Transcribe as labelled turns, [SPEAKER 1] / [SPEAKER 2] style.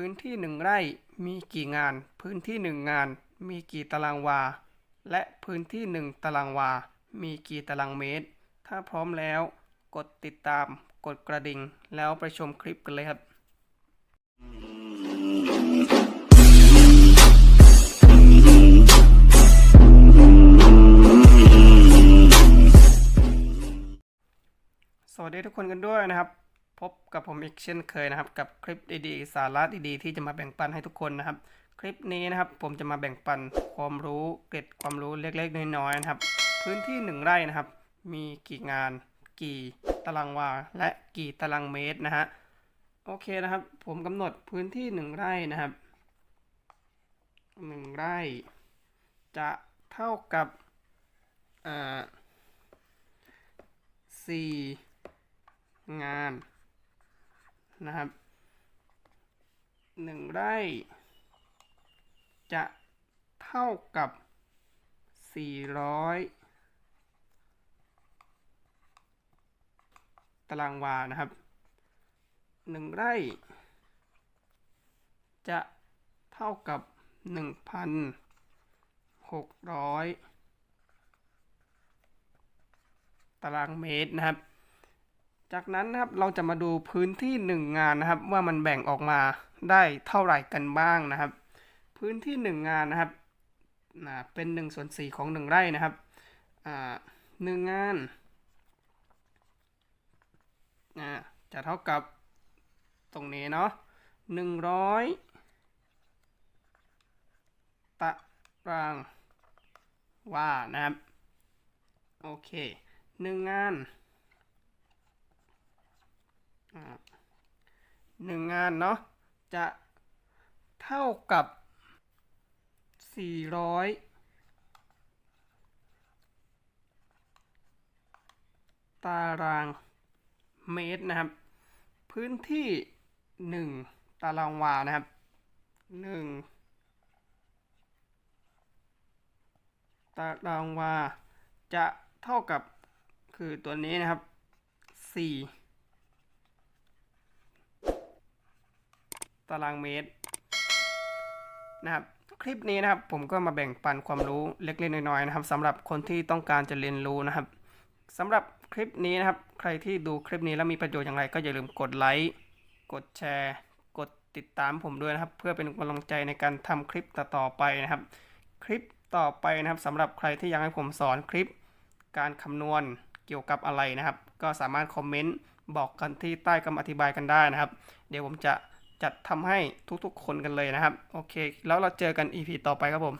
[SPEAKER 1] พื้นที่หนึ่งไร่มีกี่งาน พื้นที่หนึ่งงาน มีกี่ตารางวา และพื้นที่หนึ่งตารางวา มีกี่ตารางเมตร ถ้าพร้อมแล้ว กดติดตาม กดกระดิ่ง แล้วไปชมคลิปกันเลยครับสวัสดีทุกคนกันด้วยนะครับ พบกับผมอีกเช่นเคยนะครับ กับคลิปดีๆ สาระดีๆ ที่จะมาแบ่งปันให้ทุกคนนะครับ คลิปนี้นะครับผมจะมาแบ่งปันความรู้เกร็ดความรู้เล็กๆน้อยๆนะครับ พื้นที่หนึ่งไร่นะครับ มีกี่งาน กี่ตารางวา และกี่ตารางเมตรนะฮะโอเคนะครับ ผมกำหนดพื้นที่หนึ่งไร่นะครับหนึ่งไร่ จะเท่ากับอ่าสี่งาน นะครับหนึ่งไร่ จะเท่ากับสี่ร้อยตารางวานะครับหนึ่งไร่ จะเท่ากับหนึ่งพันหกร้อยตารางเมตรนะครับ จากนั้นนะครับเราจะมาดูพื้นที่หนึ่งงานนะครับ ว่ามันแบ่งออกมาได้เท่าไหร่กันบ้างนะครับ พื้นที่หนึ่งงานนะครับเป็นหนึ่งส่วนสี่ของหนึ่งไร่นะครับหนึ่งงานอ่าจะเท่ากับตรงนี้เนาะหนึ่งร้อยตารางวานะครับ โอเคหนึ่งงาน หนึ่งงานเนาะจะเท่ากับ 400 ตารางเมตรนะครับ พื้นที่ 1 ตารางวานะครับ 1 ตารางวาจะเท่ากับคือตัวนี้นะครับ 4 ตารางเมตรนะครับคลิปนี้นะครับผมก็มาแบ่งปันความรู้เล็กๆน้อยๆนะครับสำหรับคนที่ต้องการจะเรียนรู้นะครับสำหรับคลิปนี้นะครับ ใครที่ดูคลิปนี้แล้วมีประโยชน์อย่างไร ก็อย่าลืมกดไลค์กดแชร์ กดติดตามผมด้วยนะครับ เพื่อเป็นกำลังใจในการทำคลิปต่อๆไปนะครับ คลิปต่อไปนะครับสำหรับใครที่อยากให้ผมสอนคลิป การคำนวณเกี่ยวกับอะไรนะครับ ก็สามารถคอมเมนต์บอกกันที่ใต้คำอธิบายกันได้นะครับ เดี๋ยวผมจะ จัดทำให้ทุกๆคนกันเลยนะครับ โอเค แล้วเราเจอกัน EP ต่อไปครับผม